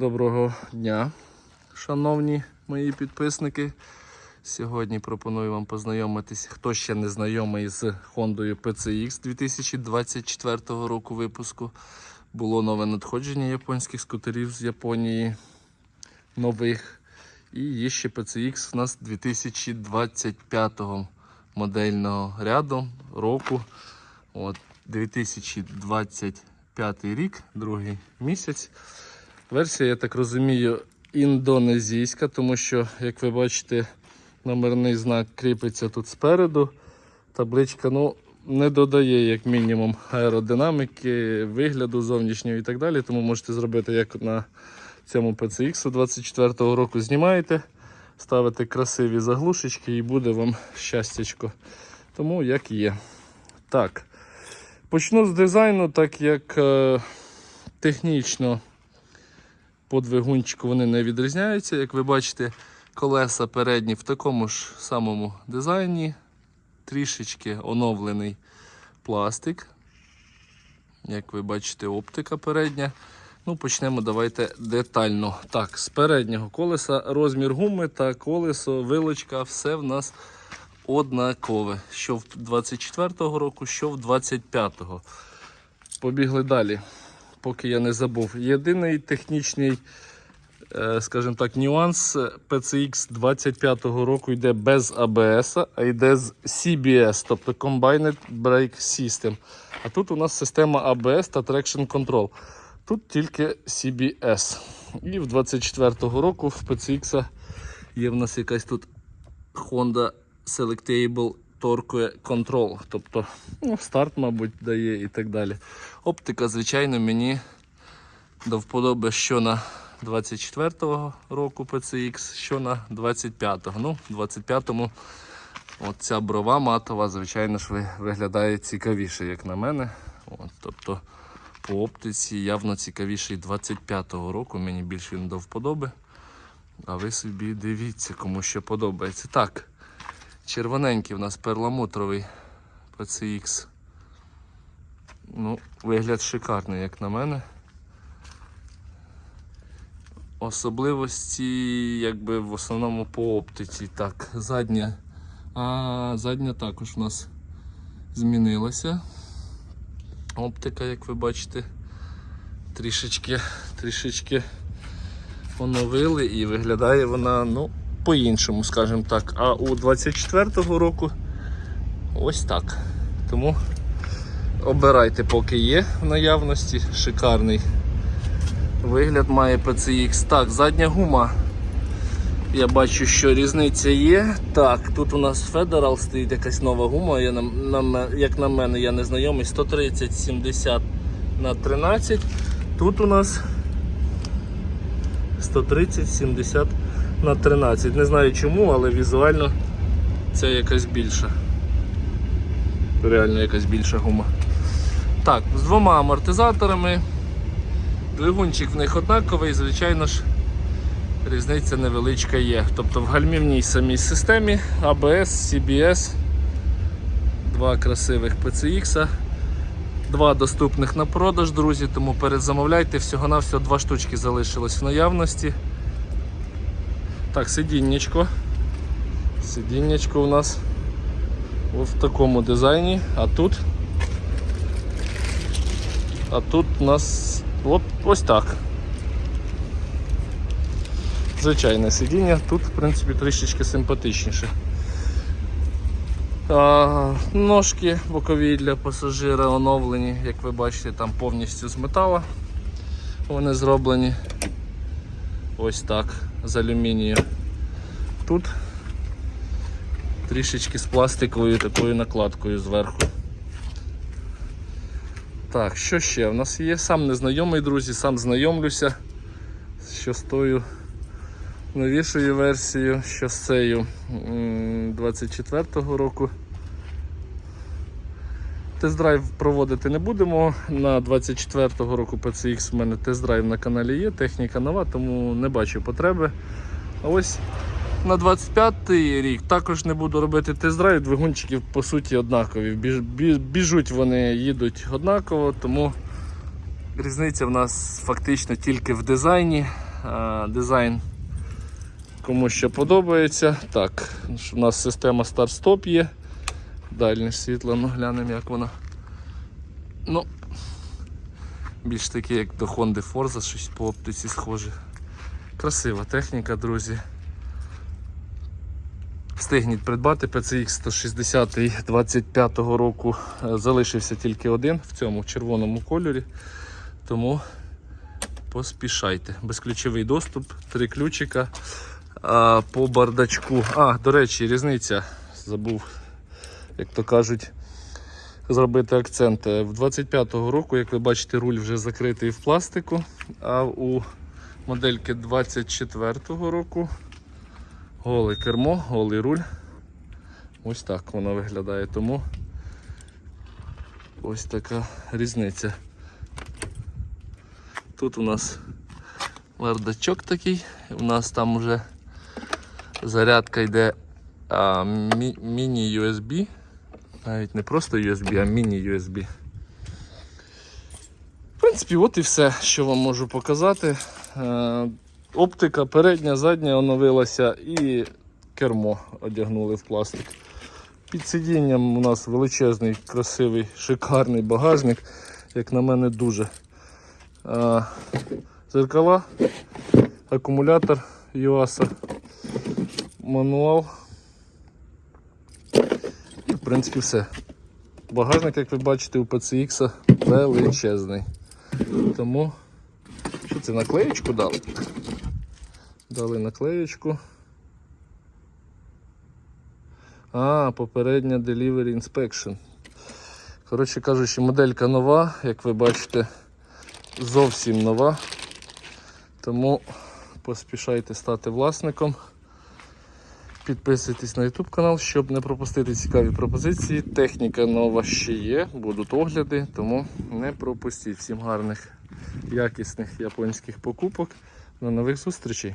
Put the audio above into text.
Доброго дня, шановні мої підписники. Сьогодні пропоную вам познайомитись, хто ще не знайомий з Honda PCX 2024 року випуску. Було нове надходження японських скутерів з Японії нових. І є ще PCX у нас 2025 модельного ряду року. От 2025 рік, другий місяць. Версія, я так розумію, індонезійська, тому що, як ви бачите, номерний знак кріпиться тут спереду. Табличка ну, не додає, як мінімум, аеродинаміки, вигляду зовнішнього і так далі. Тому можете зробити, як на цьому PCX 24-го року знімаєте, ставите красиві заглушечки і буде вам щастячко. Тому як є. Так. Почну з дизайну, так як е, технічно по двигунчику вони не відрізняються. Як ви бачите, колеса передні в такому ж самому дизайні. Трішечки оновлений пластик. Як ви бачите, оптика передня. Ну, почнемо давайте детально. Так, з переднього колеса розмір гуми та колесо, вилочка, все в нас однакове. Що в 24-го року, що в 25-го. Побігли далі, поки я не забув. Єдиний технічний, е, скажімо так, нюанс PCX 25-го року йде без ABS, а йде з CBS, тобто Combined Brake System. А тут у нас система ABS та Traction Control. Тут тільки CBS. І в 24-го року в PCX є в нас якась тут Honda Selectable Torque Control. Тобто ну, старт, мабуть, дає і так далі. Оптика, звичайно, мені до вподоби, що на 24-го року PCX, що на 25-го. Ну, в 25-му ця брова матова, звичайно ж, виглядає цікавіше, як на мене. От, тобто по оптиці явно цікавіший 25-го року, мені більше він до вподоби. А ви собі дивіться, кому що подобається. Так, червоненький у нас перламутровий PCX. Ну, вигляд шикарний, як на мене. Особливості, якби в основному по оптиці. Так, задня. А задня також у нас змінилася. Оптика, як ви бачите, трішечки, трішечки оновили і виглядає вона ну, по-іншому, скажімо так. А у 24-го року ось так. Тому обирайте, поки є в наявності. Шикарний вигляд має PCX. Так, задня гума. Я бачу, що різниця є. Так, тут у нас Federal стоїть якась нова гума. Я, на, на, як на мене, я не знайомий. 130 70 на 13. Тут у нас 130 70 на 13. Не знаю чому, але візуально це якась більша. Реально якась більша гума. Так, з двома амортизаторами. Двигунчик в них однаковий, звичайно ж. Різниця невеличка є. Тобто в гальмівній самій системі ABS, CBS, два красивих PCX, два доступних на продаж, друзі, тому передзамовляйте, всього-навсього два штучки залишилось в наявності. Так, сидіннячко. Сидіннячко у нас от в такому дизайні, а тут. А тут у нас от ось так. Звичайне сидіння, тут в принципі трішечки симпатичніше. А, ножки бокові для пасажира оновлені, як ви бачите, там повністю з металу вони зроблені. Ось так, з алюмінію. Тут трішечки з пластиковою такою накладкою зверху. Так, що ще? У нас є сам незнайомий, друзі, сам знайомлюся, з тою новішою версією, що з цією 24-го року. Тест-драйв проводити не будемо. На 24-го року PCX у мене тест-драйв на каналі є, техніка нова, тому не бачу потреби. А ось на 25-й рік також не буду робити тест-драйв, двигунчиків по суті однакові. Біж- бі- Біжуть вони, їдуть однаково, тому різниця в нас фактично тільки в дизайні. дизайн кому що подобається. Так, у нас система старт-стоп є. Дальнє світло, ну глянемо як воно. Ну, більш таке, як до Honda Forza, щось по оптиці схоже. Красива техніка, друзі. Встигніть придбати PCX 160 25 року. Е, Залишився тільки один в цьому червоному кольорі. Тому поспішайте. Безключовий доступ, три ключика а, по бардачку. А, до речі, різниця. Забув, як то кажуть, зробити акцент. В 25-го року, як ви бачите, руль вже закритий в пластику, а у модельки 24-го року голе кермо, голий руль. Ось так воно виглядає. Тому ось така різниця. Тут у нас бардачок такий, у нас там вже зарядка йде міні-USB. Навіть не просто USB, а міні-USB. В принципі, от і все, що вам можу показати. Е, Оптика передня, задня оновилася і кермо одягнули в пластик. Під сидінням у нас величезний, красивий, шикарний багажник, як на мене, дуже. Е, Зеркала, акумулятор ЮАСа, мануал. Принципі все. Багажник, як ви бачите, у PCX величезний. Тому що це наклеєчку дали? Дали наклеєчку. А, попередня Delivery Inspection. Коротше кажучи, моделька нова, як ви бачите, зовсім нова. Тому поспішайте стати власником. Підписуйтесь на YouTube канал, щоб не пропустити цікаві пропозиції. Техніка нова ще є, будуть огляди, тому не пропустіть. Всім гарних, якісних японських покупок. До нових зустрічей!